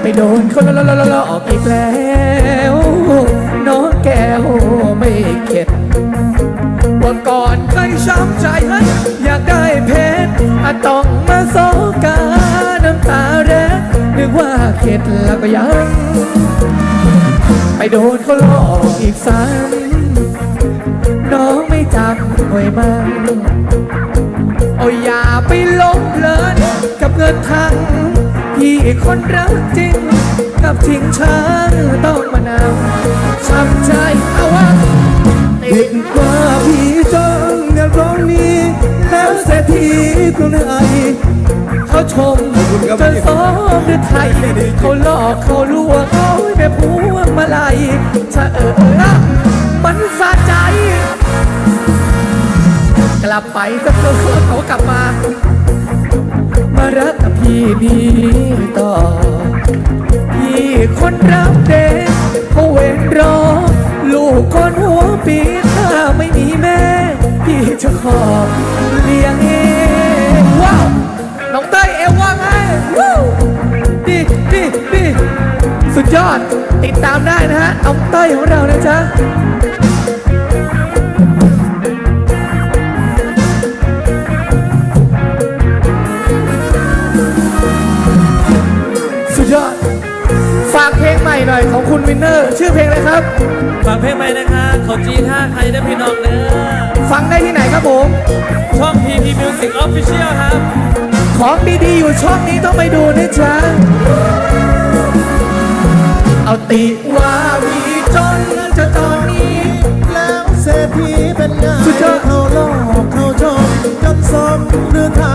ไปโดนคนละละละละออกอีกแล้วน้องแก้วไม่เข็ดวันก่อนเคยช้ำใจให้อยากได้เพชรอะต้องมาโซกาน้ำตาแรกนึกว่าเข็ดแล้วก็ยัง ไปโดนเขาหลอกอีกซ้ำน้องไม่จำไว้มั่ง โอ้ยอย่าไปหลงเพลินกับเงินทังพี่คนรักจริง กับทิ้งช้างต้องมานำช้ำใจเอาวะผิดว่าพี่จ้องอยากร้องนี้แล้วเศรษฐีคนไหนเขาชมจนซ้อมด้วยไทยเขาหลอกเขาลวงเอาแม่พวงมาลัยชะเออเออนะมันสะ ลับไปสักเพื่เขากลับมา มารักกับพี่นี้ต่อ พี่คนรักเด็กเขาเว้นรอ ลูกคนหัวปีถ้าไม่มีแม่ พี่จะขอเลี้ยงเองว้าวน้องเต้ยเอวว่าไงวู้ดีดีดีสุดยอดติดตามได้นะฮะน้องเต้ยของเรานะจ๊ะ หม่หน่อยของคุณวินเนอร์ ชื่อเพลงอะไรครับ ฝากเพลงใหม่นะคะเขาจีท่าใครได้พี่น้องเด้อฟังได้ที่ไหนครับผม ช่อง PP Music Official ครับ ของดีๆ อยู่ช่องนี้ต้องไปดูนะจ๊ะ เอาติว่าวีจนจะตอนนี้ แล้วเศรษฐีเป็นไงสุดยอด เขาหลอกเขาจองจนสมหรือไทยเขา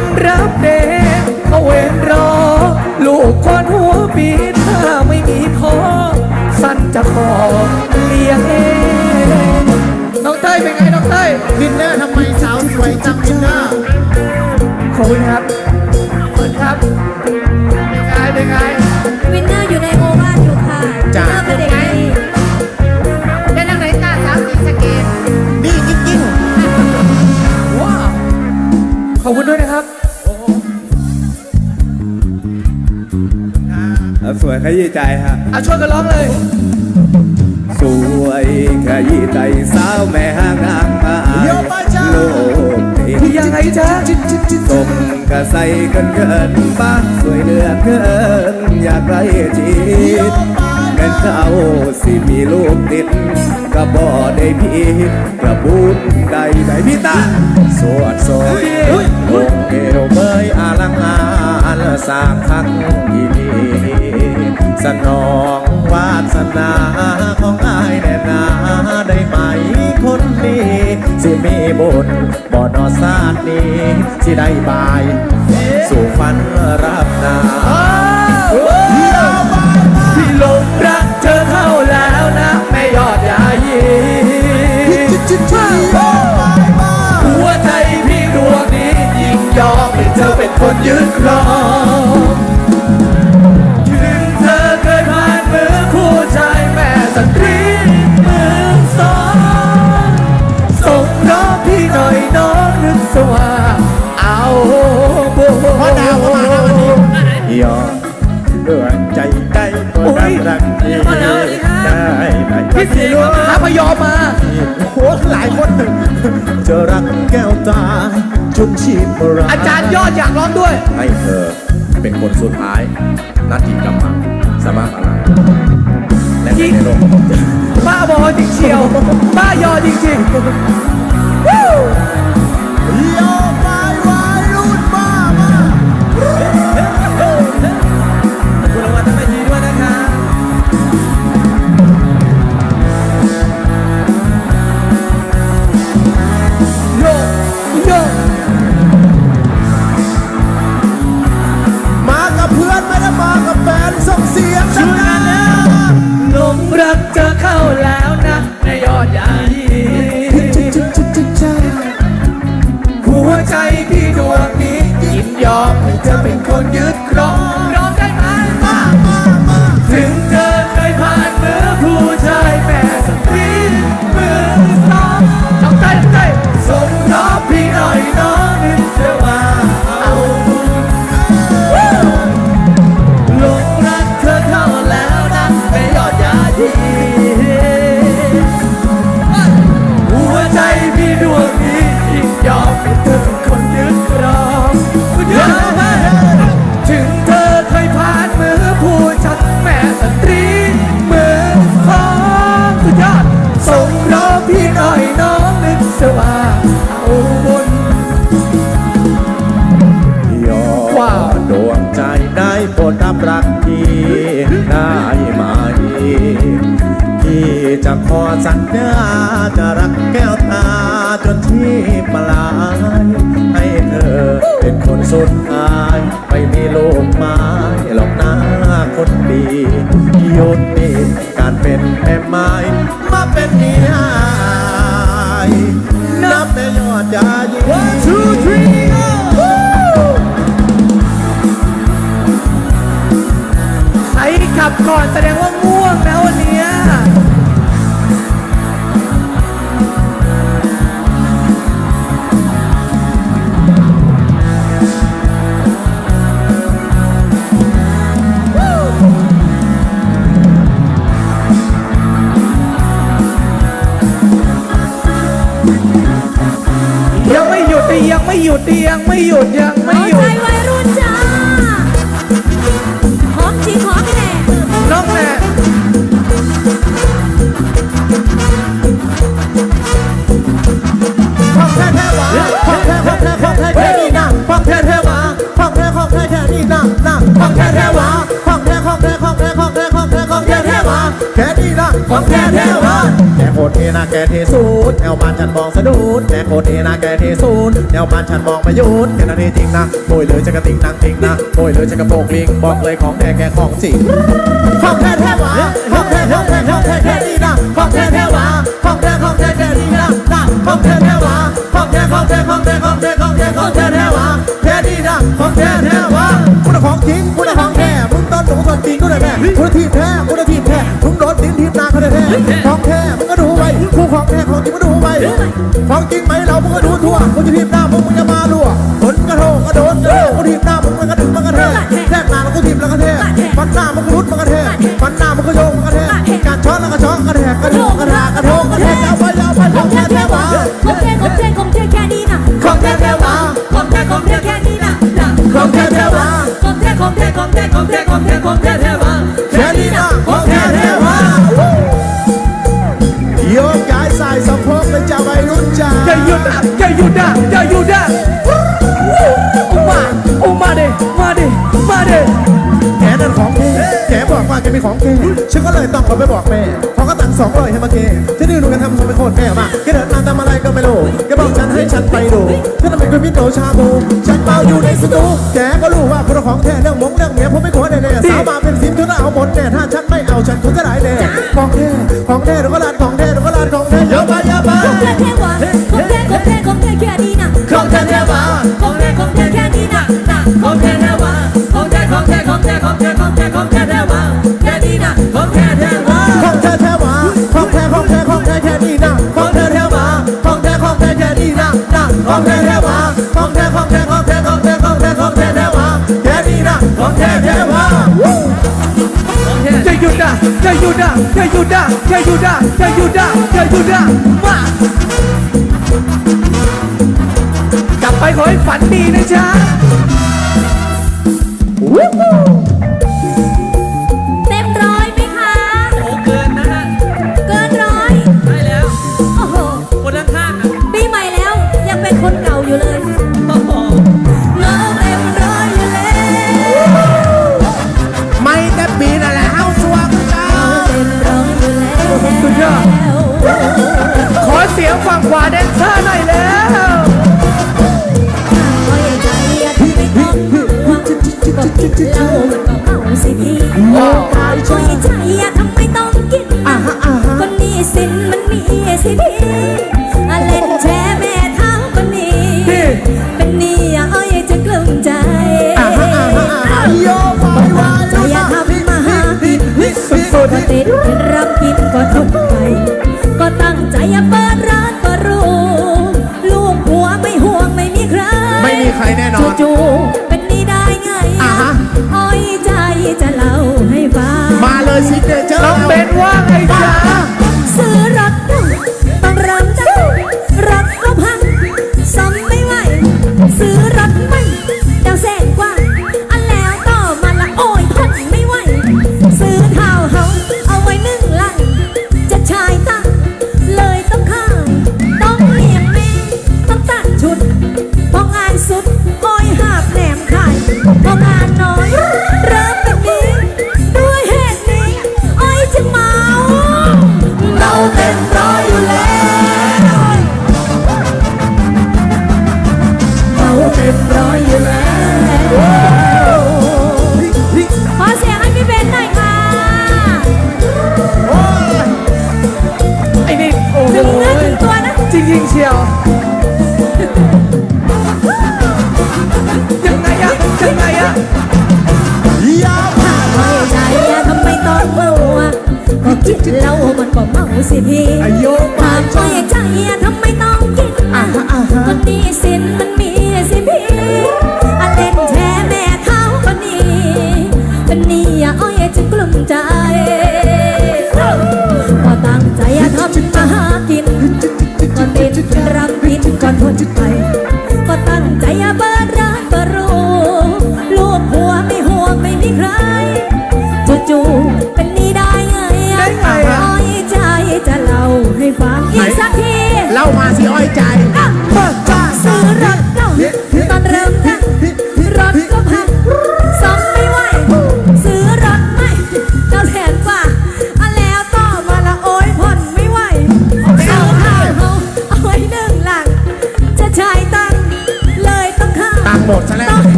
คนรับเด็กเขาเวนรอ ลูกคนหัวปีถ้าไม่มีพ่อสั้นจะขอเลี้ยงเองน้องเต้ยเป็นไงน้องเต้ยวินเนอร์ทำไมสาวสวยจังวินเนอร์ขอบคุณครับขอบคุณครับเป็นไงเป็นไงวินเนอร์อยู่ในโอวาทอยู่ค่ สวยขยี้ใจฮะ เอาช่วยกันร้องเลย สวยขยี้ใจสาวแม่ห้างนางมาโลกนี้คือยังไงจ๊ะสมกะใส่กันเกินป้าสวยเหลือเกิน อยากไรจีดแม่นเจ้าสิมีลูกติดก็บ่ได้พีกระบุญใดใดพี่ตาสวดสวยลงเอวเบยอาลังอานสร้างทักอีนี สนองวาสนาของอายแน่นาได้ไหมคนนี้ สิมีบุญบ่อนอซาดนี้สิได้บาย สู่ฟันรับนา เอาโบพ่อดาวเข้ามานะวันนี้ยอมดวยใจใจตัวรักรักที่ได้ไหมพี่สีพระพยอมมาโอ้โหลายคนจะรักแก้วตาจุนชีพราอาจารย์ยอดอยากร้องด้วย ให้เธอเป็นคนสุดท้ายนัดที่กำมังสมาอะไรและในโลกบ้าบอจริงเชียว บ้ายอจริงๆ ขอสัญญาจะรักแก้วตาจนที่ปลายให้เธอเป็นคนสุดท้าย ไม่มีโลกไม้หรอกนะคนดีหยุดนี่การเป็นแม่ไม้มาเป็นเมียนับแต่ยอดยายิ่ One, two, three, go! ใครขับก่อนแสดงว่าง่วงนะวันนี้ ยังไม่หยุดยังไม่หยุดยังไม่หยุด นะแกเทสูดแนวบ้านฉันมองสะดุดแกโคตรเทนะแกเทสูดแนวบ้านฉันมองประยุทธ์แค่นั้นเองจริงนะโวยเลยจะกระติงนางจริงนะโวยเลยจะกระโปรงลิงบอกเลยของแท้แกของจริงของแท้แท้หวาของแท้ของแท้ของแท้แค่นี้นะของแท้แท้หวาของแท้ของแท้แค่นี้นะนะของแท้แท้หวาของแท้ของแท้ของแท้ของแท้ของแท้ของแท้แท้หวาแค่นี้นะของแท้แท้หวาคุณของจริงคุณของแท้มึงต้นหนูต้นจริงก็ได้แม่คุณทีมแท้คุณทีมแท้มึงโดนดินทีมนาเขาได้แท้ ผู้ของแท้ของจริงก็ดูไว้ของจริงไหมเรามึงก็ดูทั่วคุณจะทีมหน้ามึงมึงจะมารั่วผลกระโถกระโดดกระโดดกูทีมหน้ามึงมันก็ดึงมันก็แทกแทกหน้าแล้วกูทีมแล้วก็แทกฟันหน้ามันก็รุดมันก็แทกฟันหน้ามันก็โยงมันก็แทกการช้อนแล้วก็ช้อนกระแทกกระโถกกระทากระโถกกระแทกเอาไปเอาไปของแท้แท้หวาของแท้ของแท้ของแท้แค่นี้นะของแท้แท้หวาของแท้ของแท้แค่นี้นะนะของแท้แท้หวาของแท้ของแท้ของแท้ของแท้ของแท้ของแท้ บอกว่าแกมีของแกฉันก็เลยต้องขอไปบอกแม่เขาก็ตังค์สองร้อยให้มาแกที่นี่หนูกันทำทำเป็นโคตรแม่มากแกเดินมาทำอะไรก็ไม่รู้แกบอกฉันให้ฉันไปดูฉันทำเป็นคนพิโตชาบูฉันเมาอยู่ในสตูแกก็รู้ว่าคนของแท้เรื่องมงเรื่องเมียผมไม่ขอแน่ๆสาวมาเป็นสิบเธอเอาหมดแน่ถ้าฉันไม่เอาฉันคงจะได้แน่ของแท้ของแท้หนูก็ลานของแท้หนูก็ลานของแท้เยอะไปเยอะไปของแท้แท้วะของแท้ของแท้ของแท้แค่นี้นะของแท้แท้หวาของแท้ของแท้แค่นี้นะนะของแท้แท้วะของแท้ของแท้ของแท้ของแท้ของแท้ของแท้ ของแท้แท้วะของแท้แท้หวาของแท้ของแท้ของแท้แค่นี้นะของแท้แท้หวาของแท้ของแท้แค่นี้นะนะของแท้แท้หวาของแท้ของแท้ของแท้ของแท้ของแท้ของแท้แท้หวาแค่นี้นะของแท้แท้หวาอย่าหยุดนะอย่าหยุดนะอย่าหยุดนะอย่าหยุดนะอย่าหยุดนะอย่าหยุดนะมากลับไปขอให้ฝันดีนะจ๊ะ เลยซิเนเน้องเบนว่าไงจ๊ะ สิพี่อายุ